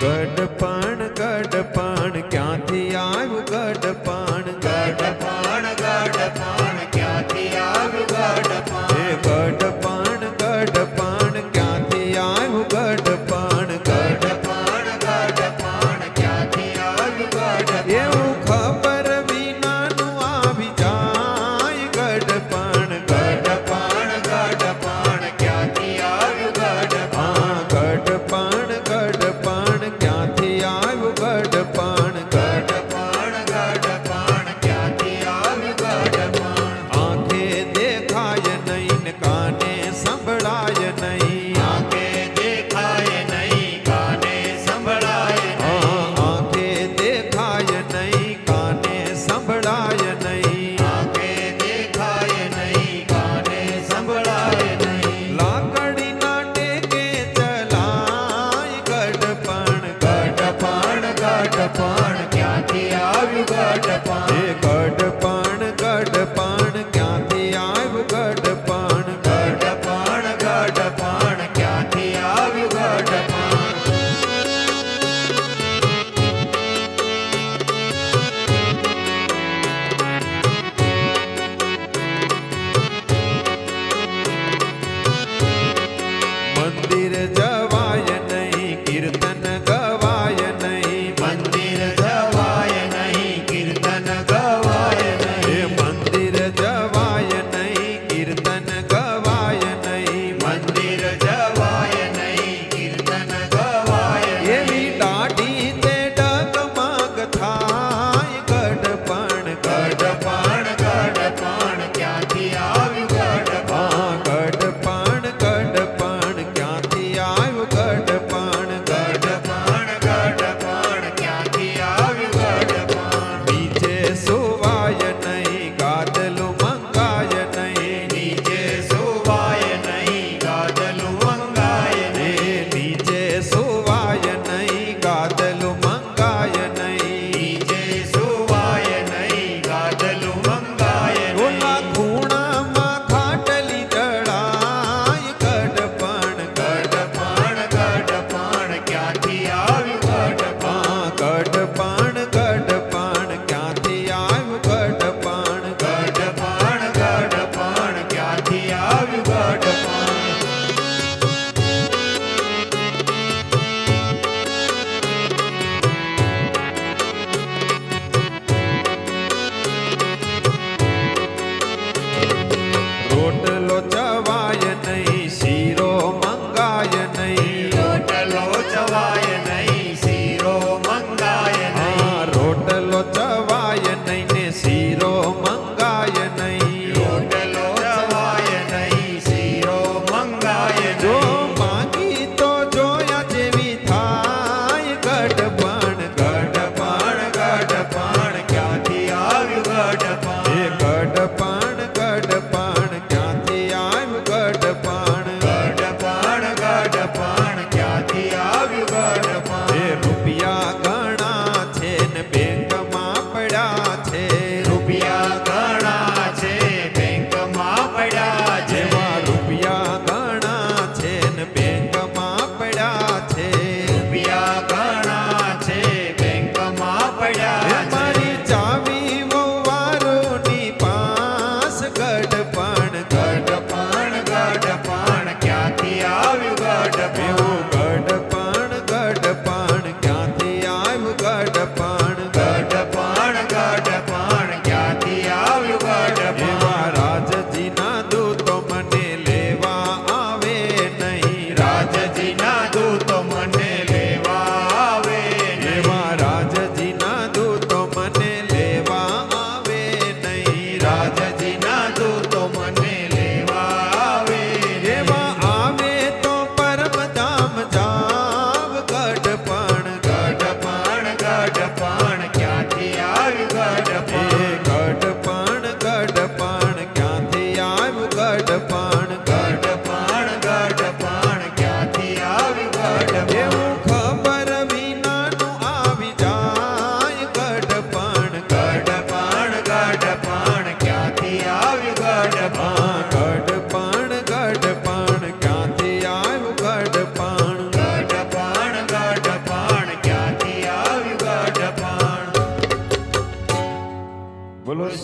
ગડપણ ગડપણ ક્યાંથી આવ્યું ગડપણ નહીં રોટલો ચવાય નહીં શીરો મંગાય નહીં રોટલો ચવાય નહીં ને શીરો મંગાય નહીં રોટલો ચવાય નહીં શીરો મંગાય જો માગી તો જોયા જેવી થાય ગઢપણ ગઢપણ ગઢપણ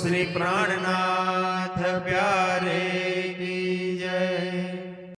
શ્રી પ્રાણનાથ. પ્યારે